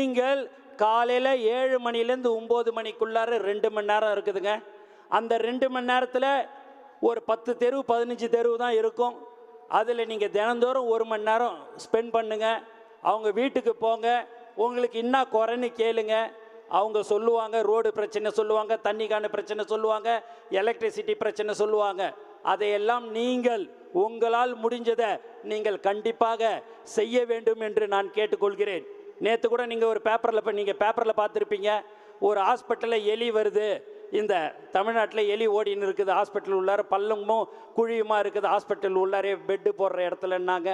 நீங்கள் காலையில் ஏழு மணிலேருந்து ஒம்பது மணிக்குள்ளார ரெண்டு மணி நேரம் இருக்குதுங்க. அந்த ரெண்டு மணி நேரத்தில் ஒரு பத்து தெரு பதினஞ்சு தெருவு தான் இருக்கும். அதில் நீங்கள் தினந்தோறும் ஒரு மணி நேரம் ஸ்பெண்ட் பண்ணுங்க. அவங்க வீட்டுக்கு போங்க. உங்களுக்கு என்ன குறைன்னு கேளுங்க. அவங்க சொல்லுவாங்க ரோடு பிரச்சனை சொல்லுவாங்க தண்ணிக்கான பிரச்சனை சொல்லுவாங்க எலக்ட்ரிசிட்டி பிரச்சனை சொல்லுவாங்க. அதையெல்லாம் நீங்கள் உங்களால் முடிஞ்சதை நீங்கள் கண்டிப்பாக செய்ய வேண்டும் என்று நான் கேட்டுக்கொள்கிறேன். நேற்று கூட நீங்கள் ஒரு பேப்பரில் இப்போ நீங்கள் பேப்பரில் பார்த்துருப்பீங்க. ஒரு ஹாஸ்பிட்டலில் எலி வருது. இந்த தமிழ்நாட்டில் எலி ஓடின்னு இருக்குது. ஹாஸ்பிட்டல் உள்ளார பள்ளமும் குழியுமா இருக்குது. ஹாஸ்பிட்டல் உள்ளாரே பெட்டு போடுற இடத்துலன்னாங்க.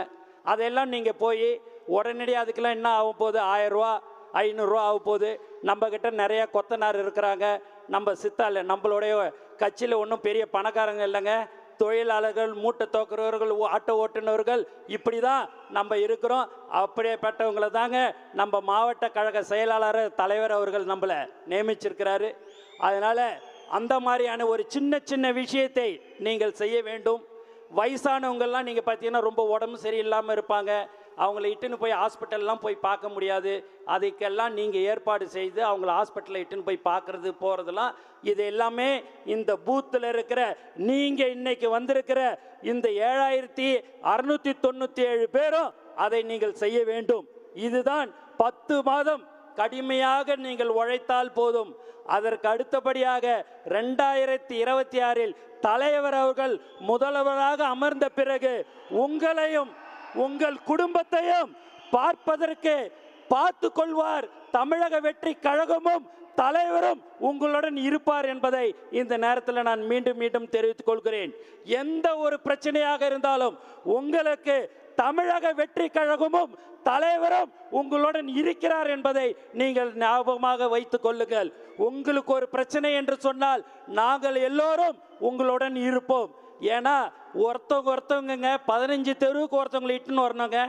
அதெல்லாம் நீங்கள் போய் உடனடியாக அதுக்கெல்லாம் என்ன ஆகும் போகுது? ஆயிரரூவா ஐநூறுரூவா ஆக போகுது. நம்மக்கிட்ட நிறையா கொத்தனார் இருக்கிறாங்க. நம்ம சித்தால நம்மளுடைய கட்சியில் ஒன்றும் பெரிய பணக்காரங்க இல்லைங்க. தொழிலாளர்கள் மூட்டை தோக்குறவர்கள் ஓ- ஆட்டோ ஓட்டுநர்கள் இப்படி தான் நம்ம இருக்கிறோம். அப்படியேப்பட்டவங்களை தாங்க நம்ம மாவட்ட கழக செயலாளர் தலைவர் அவர்கள் நம்மளை நியமிச்சிருக்கிறாரு. அதனால் அந்த மாதிரியான ஒரு சின்ன சின்ன விஷயத்தை நீங்கள் செய்ய வேண்டும். வயசானவங்கள்லாம் நீங்கள் பார்த்தீங்கன்னா ரொம்ப உடம்பு சரியில்லாமல் இருப்பாங்க. அவங்கள இட்டுன்னு போய் ஹாஸ்பிட்டல்லாம் போய் பார்க்க முடியாது. அதுக்கெல்லாம் நீங்கள் ஏற்பாடு செய்து அவங்கள ஹாஸ்பிட்டலில் இட்டுன்னு போய் பார்க்குறது போகிறதெல்லாம் இது எல்லாமே இந்த பூத்தில் இருக்கிற நீங்கள் இன்னைக்கு வந்திருக்கிற இந்த ஏழாயிரத்தி அறுநூத்தி தொண்ணூற்றி ஏழு பேரும் அதை நீங்கள் செய்ய வேண்டும். இதுதான் பத்து மாதம் கடுமையாக நீங்கள் உழைத்தால் போதும். அதற்கு அடுத்தபடியாக ரெண்டாயிரத்தி இருபத்தி ஆறில் தலைவர் அவர்கள் முதல்வராக அமர்ந்த பிறகு உங்களையும் உங்கள் குடும்பத்தையும் பார்ப்பதற்கு பார்த்து கொள்வார். தமிழக வெற்றி கழகமும் தலைவரும் உங்களுடன் இருப்பார் என்பதை இந்த நேரத்தில் நான் மீண்டும் மீண்டும் தெரிவித்துக் கொள்கிறேன். எந்த ஒரு பிரச்சனையாக இருந்தாலும் உங்களுக்கு தமிழக வெற்றி கழகமும் தலைவரும் உங்களுடன் இருக்கிறார் என்பதை நீங்கள் ஞாபகமாக வைத்துக் கொள்ளுங்கள். உங்களுக்கு ஒரு பிரச்சனை என்று சொன்னால் நாங்கள் எல்லோரும் உங்களுடன் இருப்போம். ஏன்னா ஒருத்தவங்க ஒருத்தவங்கங்க பதினஞ்சு தெருவுக்கு ஒருத்தவங்களை இட்டுன்னு வரணுங்க.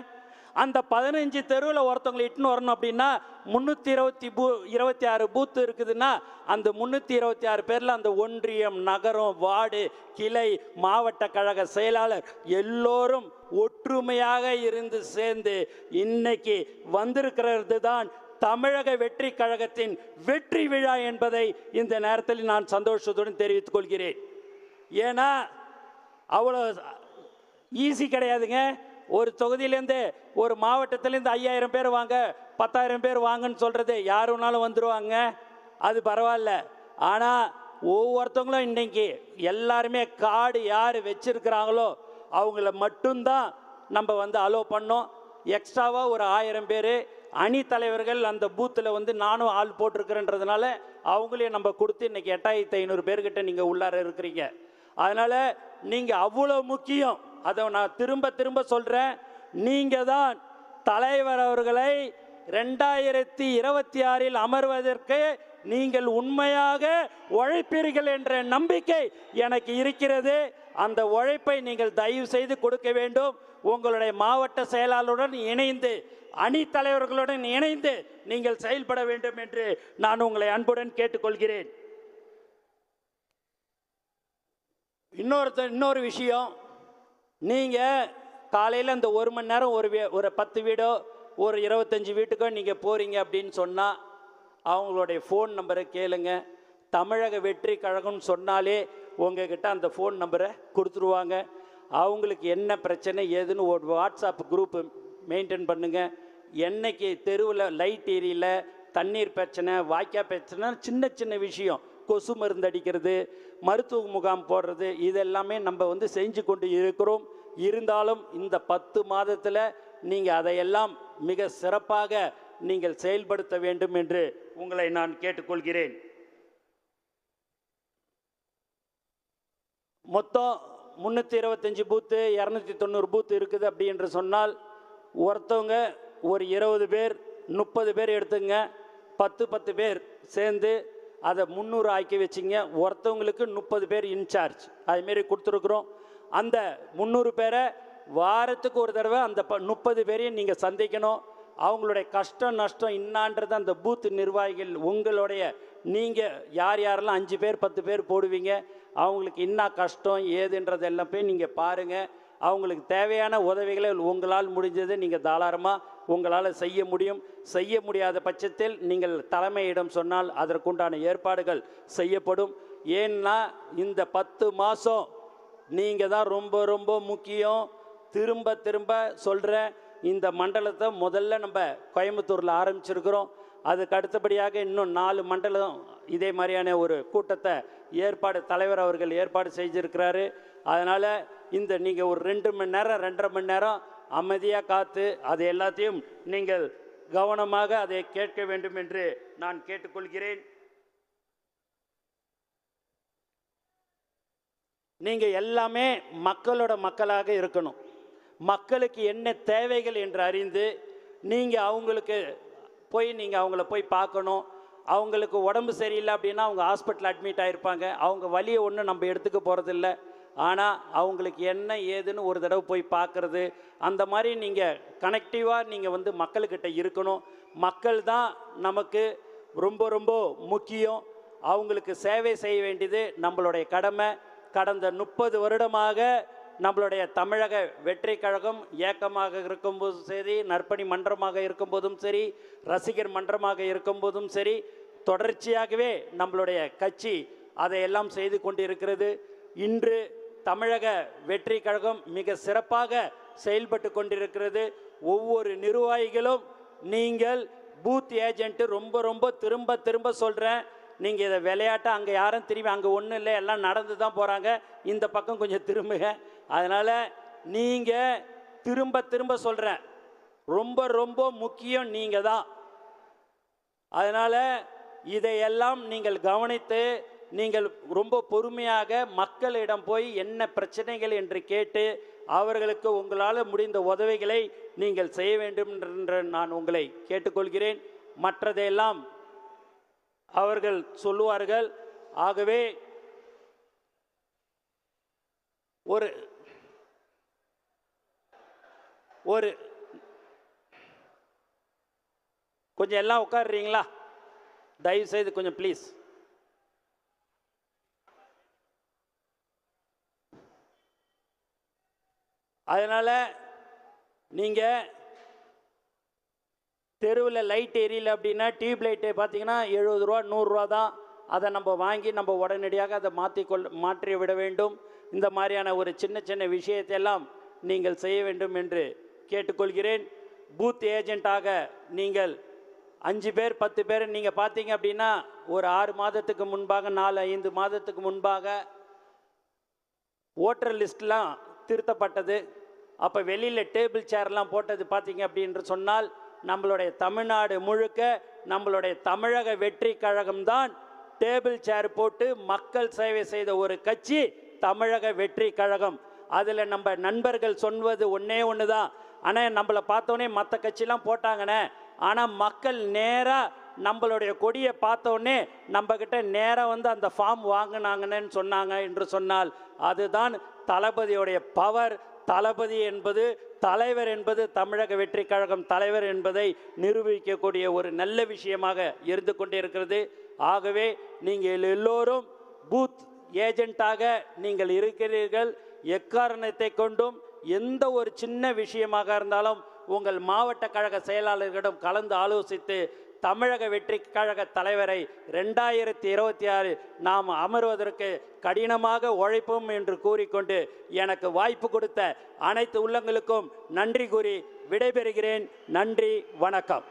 அந்த பதினஞ்சு தெருவில் ஒருத்தவங்களை இட்டுன்னு வரணும் அப்படின்னா முந்நூற்றி இருபத்தி பூ இருபத்தி ஆறு பூத்து இருக்குதுன்னா அந்த முந்நூற்றி இருபத்தி ஆறு பேரில் அந்த ஒன்றியம் நகரம் வார்டு கிளை மாவட்ட கழக செயலாளர் எல்லோரும் ஒற்றுமையாக இருந்து சேர்ந்து இன்னைக்கு வந்திருக்கிறது தான் தமிழக வெற்றி கழகத்தின் வெற்றி விழா என்பதை இந்த நேரத்தில் நான் சந்தோஷத்துடன் தெரிவித்துக் கொள்கிறேன். ஏன்னா அவ்வளோ ஈஸி கிடையாதுங்க. ஒரு தொகுதியிலேருந்து ஒரு மாவட்டத்திலேருந்து ஐயாயிரம் பேர் வாங்க பத்தாயிரம் பேர் வாங்கன்னு சொல்கிறது யார் வேணாலும் வந்துடுவாங்க அது பரவாயில்ல. ஆனால் ஒவ்வொருத்தவங்களும் இன்றைக்கி எல்லாருமே காடு யார் வச்சுருக்கிறாங்களோ அவங்கள மட்டும்தான் நம்ம வந்து அலோவ் பண்ணோம். எக்ஸ்ட்ராவாக ஒரு ஆயிரம் பேர் அணி தலைவர்கள் அந்த பூத்தில் வந்து நானும் ஆள் போட்டிருக்கிறேன்றதுனால அவங்களையும் நம்ம கொடுத்து இன்னைக்கு எட்டாயிரத்தி ஐநூறு பேர்கிட்ட நீங்கள் உள்ளார இருக்கிறீங்க. அதனால் நீங்கள் அவ்வளோ முக்கியம். அதை நான் திரும்ப திரும்ப சொல்கிறேன் நீங்கள் தான் தலைவர் அவர்களை ரெண்டாயிரத்தி இருபத்தி ஆறில் அமர்வதற்கு நீங்கள் உண்மையாக உழைப்பீர்கள் என்ற நம்பிக்கை எனக்கு இருக்கிறது. அந்த உழைப்பை நீங்கள் தயவு செய்து கொடுக்க வேண்டும். உங்களுடைய மாவட்ட செயலாளருடன் இணைந்து அணி தலைவர்களுடன் இணைந்து நீங்கள் செயல்பட வேண்டும் என்று நான் உங்களை அன்புடன் கேட்டுக்கொள்கிறேன். இன்னொருத்த இன்னொரு விஷயம். நீங்கள் காலையில் இந்த ஒரு மணி நேரம் ஒரு வீ ஒரு பத்து வீடோ ஒரு இருபத்தஞ்சி வீட்டுக்கோ நீங்கள் போகிறீங்க அப்படின்னு சொன்னால் அவங்களுடைய ஃபோன் நம்பரை கேளுங்க. தமிழக வெற்றி கழகம்னு சொன்னாலே உங்ககிட்ட அந்த ஃபோன் நம்பரை கொடுத்துருவாங்க. அவங்களுக்கு என்ன பிரச்சனை ஏதுன்னு ஒரு வாட்ஸ்அப் குரூப்பு மெயின்டைன் பண்ணுங்கள் என்னைக்கு தெருவில் லைட் எரியல தண்ணீர் பிரச்சனை வாய்க்கா பிரச்சனை சின்ன சின்ன விஷயம். கொசு மருந்து அடிக்கிறது மருத்துவ முகாம் போடுறது இதெல்லாமே நம்ம வந்து செஞ்சு கொண்டு இருக்கிறோம். இருந்தாலும் இந்த பத்து மாதத்தில் நீங்கள் அதையெல்லாம் மிக சிறப்பாக நீங்கள் செயல்படுத்த வேண்டும் என்று உங்களை நான் கேட்டுக்கொள்கிறேன். மொத்தம் முந்நூற்றி இருபத்தஞ்சி பூத்து இரநூத்தி தொண்ணூறு பூத்து இருக்குது அப்படி என்று சொன்னால் ஒருத்தவங்க ஒரு இருபது பேர் முப்பது பேர் எடுத்துங்க பத்து பத்து பேர் சேர்ந்து அதை முந்நூறு ஆக்கி வச்சிங்க. ஒருத்தவங்களுக்கு முப்பது பேர் இன்சார்ஜ் அதுமாரி கொடுத்துருக்குறோம். அந்த முந்நூறு பேரை வாரத்துக்கு ஒரு தடவை அந்த ப முப்பது பேரையும் நீங்கள் சந்திக்கணும். அவங்களுடைய கஷ்டம் நஷ்டம் இன்னான்றது அந்த பூத் நிர்வாகிகள் உங்களுடைய நீங்கள் யார் யாரெல்லாம் அஞ்சு பேர் பத்து பேர் போடுவீங்க. அவங்களுக்கு என்ன கஷ்டம் ஏதுன்றதெல்லாம் போய் நீங்கள் பாருங்கள் அவங்களுக்கு தேவையான உதவிகளை உங்களால் முடிஞ்சது நீங்கள் தாராளமாக உங்களால் செய்ய முடியும். செய்ய முடியாத பட்சத்தில் நீங்கள் தலைமையிடம் சொன்னால் அதற்குண்டான ஏற்பாடுகள் செய்யப்படும். ஏன்னா இந்த பத்து மாதம் நீங்கள் தான் ரொம்ப ரொம்ப முக்கியம். திரும்ப திரும்ப சொல்கிற இந்த மண்டலத்தை முதல்ல நம்ம கோயம்புத்தூரில் ஆரம்பிச்சிருக்கிறோம். அதுக்கு அடுத்தபடியாக இன்னும் நாலு மண்டலம் இதே மாதிரியான ஒரு கூட்டத்தை ஏற்பாடு தலைவர் அவர்கள் ஏற்பாடு செஞ்சிருக்கிறாரு அதனால் இந்த நீங்கள் ஒரு ரெண்டு மணி நேரம் ரெண்டரை மணி நேரம் அமைதியாக காத்து அது எல்லாத்தையும் நீங்கள் கவனமாக அதை கேட்க வேண்டும் என்று நான் கேட்டுக்கொள்கிறேன். நீங்கள் எல்லாமே மக்களோட மக்களாக இருக்கணும். மக்களுக்கு என்ன தேவைகள் என்று அறிந்து நீங்கள் அவங்களுக்கு போய் நீங்கள் அவங்கள போய் பார்க்கணும். அவங்களுக்கு உடம்பு சரியில்லை அப்படின்னா அவங்க ஹாஸ்பிட்டல் அட்மிட் ஆகிருப்பாங்க அவங்க வழியை ஒன்றும் நம்ம எடுத்துக்க போகிறதில்ல ஆனால் அவங்களுக்கு என்ன ஏதுன்னு ஒரு தடவை போய் பார்க்குறது அந்த மாதிரி நீங்கள் கனெக்டிவாக நீங்கள் வந்து மக்கள்கிட்ட இருக்கணும். மக்கள் தான் நமக்கு ரொம்ப ரொம்ப முக்கியம். அவங்களுக்கு சேவை செய்ய வேண்டியது நம்மளுடைய கடமை. கடந்த முப்பது வருடமாக நம்மளுடைய தமிழக வெற்றி கழகம் இயக்கமாக இருக்கும்போதும் சரி நற்பணி மன்றமாக இருக்கும்போதும் சரி ரசிகர் மன்றமாக இருக்கும்போதும் சரி தொடர்ச்சியாகவே நம்மளுடைய கட்சி அதையெல்லாம் செய்து கொண்டிருக்கிறது. இன்று தமிழக வெற்றி கழகம் மிக சிறப்பாக செயல்பட்டு கொண்டிருக்கிறது. ஒவ்வொரு நிர்வாகிகளும் நீங்கள் பூத் ஏஜென்ட்டு ரொம்ப ரொம்ப திரும்ப திரும்ப சொல்கிறேன் நீங்கள் இதை விளையாட்டை அங்கே யாரும் திரும்பி அங்கே ஒன்றும் இல்லை எல்லாம் நடந்து தான் போகிறாங்க இந்த பக்கம் கொஞ்சம் திரும்புங்க. அதனால் நீங்கள் திரும்ப திரும்ப சொல்கிறேன் ரொம்ப ரொம்ப முக்கியம் நீங்கள் தான். அதனால் இதையெல்லாம் நீங்கள் கவனித்து நீங்கள் ரொம்ப பொறுமையாக மக்களிடம் போய் என்ன பிரச்சனைகள் என்று கேட்டு அவர்களுக்கு உங்களால் முடிந்த உதவிகளை நீங்கள் செய்ய வேண்டும் என்று நான் உங்களை கேட்டுக்கொள்கிறேன். மற்றதையெல்லாம் அவர்கள் சொல்லுவார்கள். ஆகவே ஒரு ஒரு கொஞ்சம் எல்லாம் உட்காடுறீங்களா தயவுசெய்து கொஞ்சம் ப்ளீஸ் அதனால் நீங்கள் தெருவில் லைட் எரியல அப்படின்னா டியூப் லைட்டு பார்த்தீங்கன்னா எழுபது ரூபா நூறுரூவா தான். அதை நம்ம வாங்கி நம்ம உடனடியாக அதை மாற்றிக்கொள் மாற்றி விட வேண்டும். இந்த மாதிரியான ஒரு சின்ன சின்ன விஷயத்தையெல்லாம் நீங்கள் செய்ய வேண்டும் என்று கேட்டுக்கொள்கிறேன். பூத் ஏஜெண்ட்டாக நீங்கள் அஞ்சு பேர் பத்து பேர் நீங்கள் பார்த்தீங்க அப்படின்னா ஒரு ஆறு மாதத்துக்கு முன்பாக நாலு ஐந்து மாதத்துக்கு முன்பாக ஓட்டர் லிஸ்ட்லாம் திருத்தப்பட்டது. அப்போ வெளியில் டேபிள் சேர்லாம் போட்டது பார்த்தீங்க அப்படின்னு சொன்னால் நம்மளுடைய தமிழ்நாடு முழுக்க நம்மளுடைய தமிழக வெற்றி கழகம்தான் டேபிள் சேர் போட்டு மக்கள் சேவை செய்த ஒரு கட்சி தமிழக வெற்றி கழகம். அதில் நம்ம நண்பர்கள் சொல்வது ஒன்றே ஒன்று தான் ஆனால் நம்மளை பார்த்தோன்னே மற்ற கட்சிலாம் போட்டாங்கண்ணே ஆனால் மக்கள் நேராக நம்மளுடைய கொடியை பார்த்தோன்னே நம்மக்கிட்ட நேராக வந்து அந்த ஃபார்ம் வாங்கினாங்கன்னு சொன்னாங்க என்று சொன்னால் அதுதான் தளபதியுடைய பவர் தளபதி என்பது தலைவர் என்பது தமிழக வெற்றி கழகம் தலைவர் என்பதை நிரூபிக்கக்கூடிய ஒரு நல்ல விஷயமாக இருந்து கொண்டிருக்கிறது. ஆகவே நீங்கள் எல்லோரும் பூத் ஏஜென்ட்டாக நீங்கள் இருக்கிறீர்கள். எக்காரணத்தை கொண்டும் எந்த ஒரு சின்ன விஷயமாக இருந்தாலும் உங்கள் மாவட்ட கழக செயலாளர்களிடம் கலந்து ஆலோசித்து தமிழக வெற்றி கழக தலைவரை ரெண்டாயிரத்தி இருபத்தி ஆறு நாம் அமர்வதற்கு கடினமாக உழைப்போம் என்று கூறிக்கொண்டு எனக்கு வாய்ப்பு கொடுத்த அனைத்து உள்ளங்களுக்கும் நன்றி கூறி விடைபெறுகிறேன். நன்றி வணக்கம்.